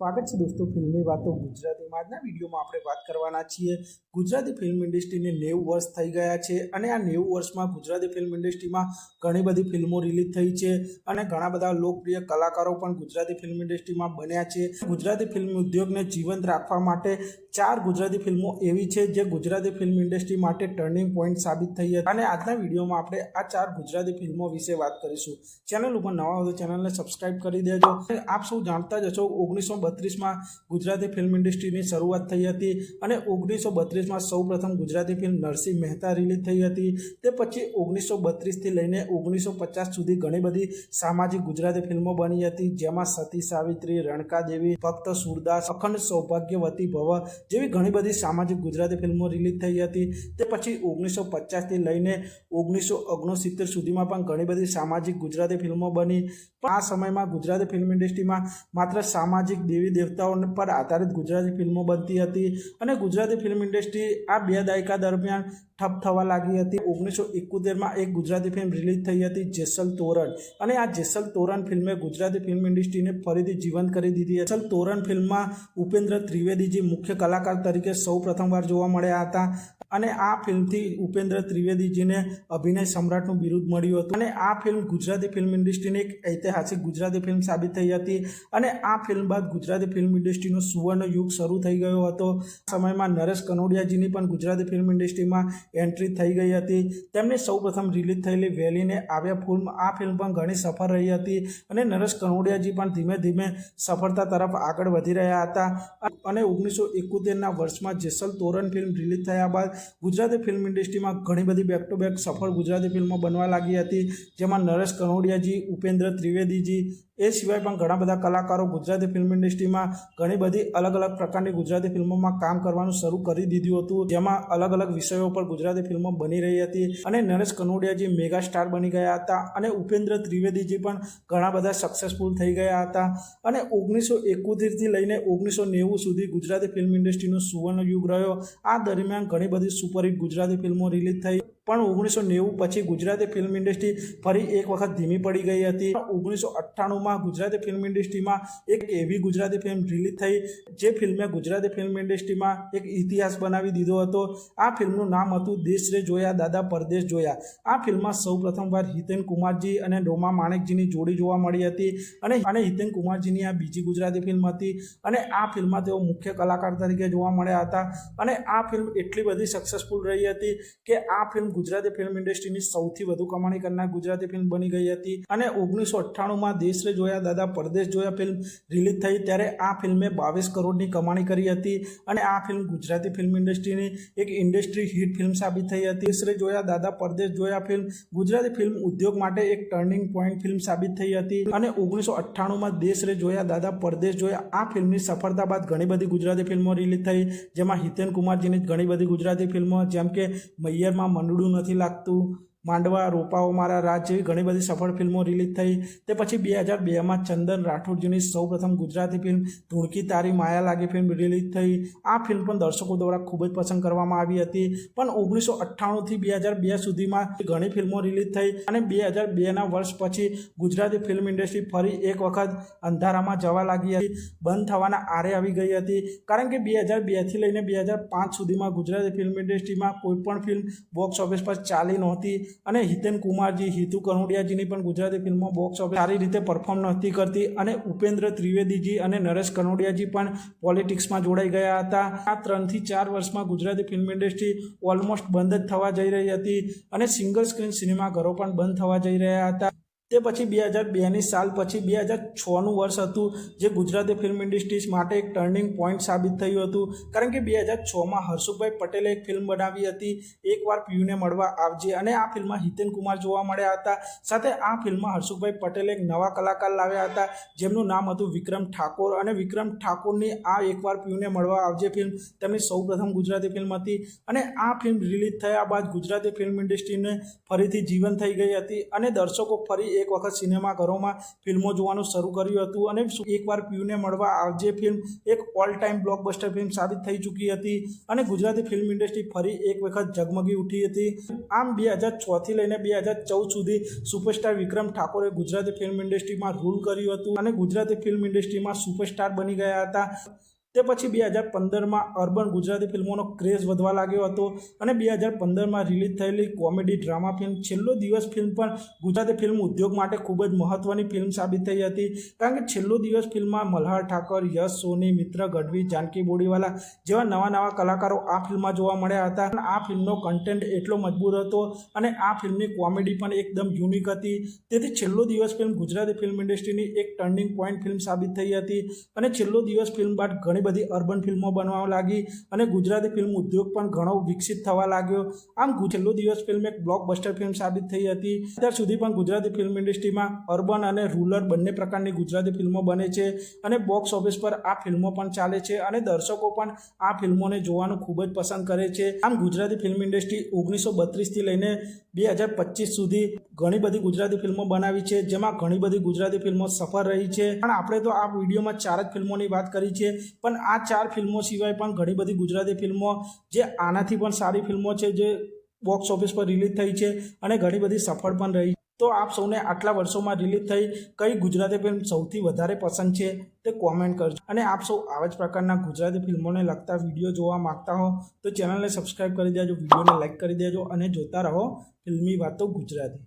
સ્વાગત છે દોસ્તો ફિલ્મની વાતો ગુજરાતીમાં આજના વિડીયોમાં આપણે વાત કરવાના છીએ. ગુજરાતી ફિલ્મ ઇન્ડસ્ટ્રીને નેવું વર્ષ થઈ ગયા છે અને આ નેવું વર્ષમાં ગુજરાતી ફિલ્મ ઇન્ડસ્ટ્રીમાં ઘણી બધી ફિલ્મો રિલીઝ થઈ છે અને ઘણા બધા લોકપ્રિય કલાકારો પણ ગુજરાતી ફિલ્મ ઇન્ડસ્ટ્રીમાં બન્યા છે. ગુજરાતી ફિલ્મ ઉદ્યોગને જીવંત રાખવા માટે ચાર ગુજરાતી ફિલ્મો એવી છે જે ગુજરાતી ફિલ્મ ઇન્ડસ્ટ્રી માટે ટર્નિંગ પોઈન્ટ સાબિત થઈ હતી. અને આજના વિડીયોમાં આપણે આ ચાર ગુજરાતી ફિલ્મો વિશે વાત કરીશું. ચેનલ ઉપર નવા ચેનલને સબસ્ક્રાઈબ કરી દેજો. આપ સૌ જાણતા જ હશો ઓગણીસો બત્રીસમાં ગુજરાતી ફિલ્મ ઇન્ડસ્ટ્રીની શરૂઆત થઈ હતી અને ઓગણીસો બત્રીસમાં સૌ પ્રથમ ગુજરાતી ફિલ્મ નરસિંહ મહેતા રિલીઝ થઈ હતી. તે પછી ઓગણીસો બત્રીસથી લઈને ઓગણીસો પચાસ સુધી ઘણી બધી સામાજિક ગુજરાતી ફિલ્મો બની હતી, જેમાં સતી સાવિત્રી, રણકા દેવી, ભક્ત સુરદાસ, અખંડ સૌભાગ્યવતી ભવ જેવી ઘણી બધી સામાજિક ગુજરાતી ફિલ્મો રિલીઝ થઈ હતી. તે પછી ઓગણીસો પચાસથી લઈને ઓગણીસો ઓગણસિત્તેર સુધીમાં પણ ઘણી બધી સામાજિક ગુજરાતી ફિલ્મો બની. પણ આ સમયમાં ગુજરાતી ફિલ્મ ઇન્ડસ્ટ્રીમાં માત્ર સામાજિક દેવી દેવતાઓ પર આધારિત ગુજરાતી ફિલ્મો બનતી હતી અને ગુજરાતી ફિલ્મ ઇન્ડસ્ટ્રી આ બે દાયકા દરમિયાન ઠપ થવા લાગી હતી. ઓગણીસો એકોતેરમાં એક ગુજરાતી ફિલ્મ રિલીઝ થઈ હતી જેસલ તોરણ અને આ જેસલ તોરણ ફિલ્મે ગુજરાતી ફિલ્મ ઇન્ડસ્ટ્રીને ફરીથી જીવંત કરી દીધી જેસલ તોરણ ફિલ્મમાં ઉપેન્દ્ર ત્રિવેદીજી મુખ્ય કલાકાર તરીકે સૌ પ્રથમવાર જોવા મળ્યા હતા અને આ ફિલ્મથી ઉપેન્દ્ર ત્રિવેદીજીને અભિનય સમ્રાટનું બિરુદ મળ્યું હતું. અને આ ફિલ્મ ગુજરાતી ફિલ્મ ઇન્ડસ્ટ્રીની એક ઐતિહાસિક ગુજરાતી ફિલ્મ સાબિત થઈ હતી અને આ ફિલ્મ બાદ ગુજરાતી ફિલ્મ ઇન્ડસ્ટ્રીનો સુવર્ણ યુગ શરૂ થઈ ગયો હતો. સમયમાં નરેશ કનોડિયાજીની પણ ગુજરાતી ફિલ્મ ઇન્ડસ્ટ્રીમાં એન્ટ્રી થઈ ગઈ હતી. તેમની સૌપ્રથમ રિલીઝ થયેલી વેલીને આવ્યા ફિલ્મ, આ ફિલ્મ પણ ઘણી સફળ રહી હતી અને નરેશ કનોડિયાજી પણ ધીમે ધીમે સફળતા તરફ આગળ વધી રહ્યા હતા. અને ઓગણીસો એકોતેરના વર્ષમાં જેસલ તોરણ ફિલ્મ રિલીઝ થયા બાદ ગુજરાતી ફિલ્મ ઇન્ડસ્ટ્રીમાં ઘણી બધી બેક ટુ બેક સફળ ગુજરાતી ફિલ્મો બનવા લાગી હતી. જેમાં નરેશ કનોડિયાજી, ઉપેન્દ્ર ત્રિવેદીજી એ સિવાય પણ ઘણા બધા કલાકારો ગુજરાતી ફિલ્મ ઇન્ડસ્ટ્રીમાં ઘણી બધી અલગ અલગ પ્રકારની ગુજરાતી ફિલ્મોમાં કામ કરવાનું શરૂ કરી દીધું હતું. જેમાં અલગ અલગ વિષયો પર ગુજરાતી ફિલ્મો બની રહી હતી અને નરેશ કનોડિયાજી મેગા સ્ટાર બની ગયા હતા અને ઉપેન્દ્ર ત્રિવેદીજી પણ ઘણા બધા સક્સેસફુલ થઈ ગયા હતા. અને ઓગણીસો એકોતેરથી લઈને ઓગણીસો નેવું સુધી ગુજરાતી ફિલ્મ ઇન્ડસ્ટ્રીનો સુવર્ણ યુગ રહ્યો. આ દરમિયાન ઘણી બધી સુપરહિટ ગુજરાતી ફિલ્મો રિલીઝ થઈ. પણ ઓગણીસો નેવું પછી ગુજરાતી ફિલ્મ ઇન્ડસ્ટ્રી ફરી એક વખત ધીમી પડી ગઈ હતી. ઓગણીસો અઠ્ઠાણુંમાં ગુજરાતી ફિલ્મ ઇન્ડસ્ટ્રીમાં એક એવી ગુજરાતી ફિલ્મ રિલીઝ થઈ જે ફિલ્મે ગુજરાતી ફિલ્મ ઇન્ડસ્ટ્રીમાં એક ઇતિહાસ બનાવી દીધો હતો. આ ફિલ્મનું નામ હતું દેશ રે જોયા, દાદા પરદેશ જોયા. આ ફિલ્મમાં સૌ પ્રથમવાર હિતેન કુમારજી અને ડોમા માણેકજીની જોડી જોવા મળી હતી અને અને હિતેન કુમારજીની આ બીજી ગુજરાતી ફિલ્મ હતી અને આ ફિલ્મમાં તેઓ મુખ્ય કલાકાર તરીકે જોવા મળ્યા હતા. અને આ ફિલ્મ એટલી બધી સક્સેસફુલ રહી હતી કે આ ફિલ્મ ગુજરાતી ફિલ્મ ઇન્ડસ્ટ્રીની સૌથી વધુ કમાણી કરનાર ગુજરાતી ફિલ્મ બની ગઈ હતી અને ઓગણીસો અઠ્ઠાણુંમાં દેશ રે જોયા, દાદા પરદેશ જોયા ફિલ્મ રિલીઝ થઈ ત્યારે આ ફિલ્મે બાવીસ કરોડની કમાણી કરી હતી અને આ ફિલ્મ ગુજરાતી ફિલ્મ ઇન્ડસ્ટ્રીની એક ઇન્ડસ્ટ્રી હિટ ફિલ્મ સાબિત થઈ હતી. દેશરે જોયા, દાદા પરદેશ જોયા ફિલ્મ ગુજરાતી ફિલ્મ ઉદ્યોગ માટે એક ટર્નિંગ પોઈન્ટ ફિલ્મ સાબિત થઈ હતી અને ઓગણીસો અઠ્ઠાણુંમાં દેશરે જોયા, દાદા પરદેશ જોયા, આ ફિલ્મની સફળતા બાદ ઘણી બધી ગુજરાતી ફિલ્મો રિલીઝ થઈ, જેમાં હિતેન કુમારજીની ઘણી બધી ગુજરાતી ફિલ્મો જેમ કે મૈયરમાં મંડળું નથી લાગતું. માંડવા, રોપાઓ મારા રાજ જેવી ઘણી બધી સફળ ફિલ્મો રિલીઝ થઈ. તે પછી બે હજાર બેમાં ચંદન રાઠોડજીની સૌપ્રથમ ગુજરાતી ફિલ્મ ધૂળકી તારી માયા લાગી ફિલ્મ રિલીઝ થઈ. આ ફિલ્મ પણ દર્શકો દ્વારા ખૂબ જ પસંદ કરવામાં આવી હતી. પણ ઓગણીસો અઠ્ઠાણુંથી બે હજાર બે સુધીમાં ઘણી ફિલ્મો રિલીઝ થઈ અને બે હજાર બેના વર્ષ પછી ગુજરાતી ફિલ્મ ઇન્ડસ્ટ્રી ફરી એક વખત અંધારામાં જવા લાગી હતી. બંધ થવાના આરે આવી ગઈ હતી. કારણ કે બે હજાર બેથી લઈને બે હજાર પાંચ સુધીમાં ગુજરાતી ફિલ્મ ઇન્ડસ્ટ્રીમાં કોઈ પણ ફિલ્મ બોક્સ ઓફિસ પર ચાલી નહોતી. અને હિતેન કુમારજી, હિતુ કનોડિયાજીની પણ ગુજરાતી ફિલ્મો બોક્સ ઓફિસ સારી રીતે પરફોર્મ નહોતી કરતી અને ઉપેન્દ્ર ત્રિવેદીજી અને નરેશ કનોડિયાજી પણ પોલિટિક્સમાં જોડાઈ ગયા હતા. આ ત્રણથી ચાર વર્ષમાં ગુજરાતી ફિલ્મ ઇન્ડસ્ટ્રી ઓલમોસ્ટ બંધ જ થવા જઈ રહી હતી અને સિંગલ સ્ક્રીન સિનેમાઘરો પણ બંધ થવા જઈ રહ્યા હતા. તે પછી બે હજાર બેની સાલ પછી બે હજાર છનું વર્ષ હતું, જે ગુજરાતી ફિલ્મ ઇન્ડસ્ટ્રીઝ માટે એક ટર્નિંગ પોઈન્ટ સાબિત થયું હતું. કારણ કે બે હજાર છમાં હર્ષુભાઈ પટેલે એક ફિલ્મ બનાવી હતી, એકવાર પિયુને મળવા આવજે. અને આ ફિલ્મમાં હિતેન કુમાર જોવા મળ્યા હતા. સાથે આ ફિલ્મમાં હર્ષુભાઈ પટેલે એક નવા કલાકાર લાવ્યા હતા, જેમનું નામ હતું વિક્રમ ઠાકોર. અને વિક્રમ ઠાકોરની આ એકવાર પિયુને મળવા આવજે ફિલ્મ તેમની સૌપ્રથમ ગુજરાતી ફિલ્મ હતી. અને આ ફિલ્મ રિલીઝ થયા બાદ ગુજરાતી ફિલ્મ ઇન્ડસ્ટ્રીને ફરીથી જીવન થઈ ગઈ હતી. અને દર્શકો ફરી એક વખત સિનેમાઘરોમાં ફિલ્મો જોવાનું શરૂ કર્યું હતું અને એકવાર પ્યુને મળવા આવજે ફિલ્મ એક ઓલ ટાઈમ બ્લોકબસ્ટર ફિલ્મ સાબિત થઈ ચૂકી હતી અને ગુજરાતી ફિલ્મ ઇન્ડસ્ટ્રી ફરી એક વખત ઝગમગી ઉઠી હતી. આમ બે હજાર છથી લઈને બે હજાર ચૌદ સુધી સુપરસ્ટાર વિક્રમ ઠાકોરે ગુજરાતી ફિલ્મ ઇન્ડસ્ટ્રીમાં રૂલ કર્યું હતું અને ગુજરાતી ફિલ્મ ઇન્ડસ્ટ્રીમાં સુપરસ્ટાર બની ગયા હતા. તે પછી બે હજાર પંદરમાં અર્બન ગુજરાતી ફિલ્મોનો ક્રેઝ વધવા લાગ્યો હતો અને બે હજાર પંદરમાં રિલીઝ થયેલી કોમેડી ડ્રામા ફિલ્મ છેલ્લો દિવસ ફિલ્મ પણ ગુજરાતી ફિલ્મ ઉદ્યોગ માટે ખૂબ જ મહત્ત્વની ફિલ્મ સાબિત થઈ હતી. કારણ કે છેલ્લો દિવસ ફિલ્મમાં મલ્હાર ઠાકર, યશ, સોની, મિત્ર, ગઢવી, જાનકી બોડીવાલા જેવા નવા નવા કલાકારો આ ફિલ્મમાં જોવા મળ્યા હતા. અને આ ફિલ્મનો કન્ટેન્ટ એટલો મજબૂત હતો અને આ ફિલ્મની કોમેડી પણ એકદમ યુનિક હતી. તેથી છેલ્લો દિવસ ફિલ્મ ગુજરાતી ફિલ્મ ઇન્ડસ્ટ્રીની એક ટર્નિંગ પોઈન્ટ ફિલ્મ સાબિત થઈ હતી. અને છેલ્લો દિવસ ફિલ્મ બાદ ઘણી બધી અર્બન ફિલ્મો બનવા લાગી અને ગુજરાતી ફિલ્મ ઉદ્યોગ પણ ઘણો વિકસિત થવા લાગ્યો. આમ છેલ્લો દિવસ ફિલ્મ એક બ્લોકબસ્ટર ફિલ્મ સાબિત થઈ હતી. અત્યાર સુધી પણ ગુજરાતી ફિલ્મ ઇન્ડસ્ટ્રીમાં અર્બન અને રૂરલ બંને પ્રકારની ગુજરાતી ફિલ્મો બને છે અને બોક્સ ઓફિસ પર આ ફિલ્મો પણ ચાલે છે અને દર્શકો પણ આ ફિલ્મોને જોવાનું ખૂબ જ પસંદ કરે છે. આમ ગુજરાતી ફિલ્મ ઇન્ડસ્ટ્રી ઓગણીસો બત્રીસથી લઈને બે હજાર પચીસ સુધી ઘણી બધી ગુજરાતી ફિલ્મો બનાવી છે, જેમાં ઘણી બધી ગુજરાતી ફિલ્મો સફળ રહી છે. પણ આપણે તો આ વિડીયોમાં ચાર જ ફિલ્મોની વાત કરી છે, પણ આ ચાર ફિલ્મો સિવાય પણ ઘણી બધી ગુજરાતી ફિલ્મો જે આનાથી પણ સારી ફિલ્મો છે, જે બોક્સ ઓફિસ પર રિલીઝ થઈ છે અને ઘણી બધી સફળ પણ રહી તો આપ સૌને આટલા વર્ષોમાં રિલીઝ થઈ કઈ ગુજરાતી ફિલ્મ સૌથી વધારે પસંદ છે તે કોમેન્ટ કરજો. અને આપ સૌ આવા જ પ્રકારના ગુજરાતી ફિલ્મોને લગતા વીડિયો જોવા માગતા હો તો ચેનલને સબસ્ક્રાઈબ કરી દેજો વિડીયોને લાઇક કરી દેજો અને જોતા રહો ફિલ્મી વાતો ગુજરાતી.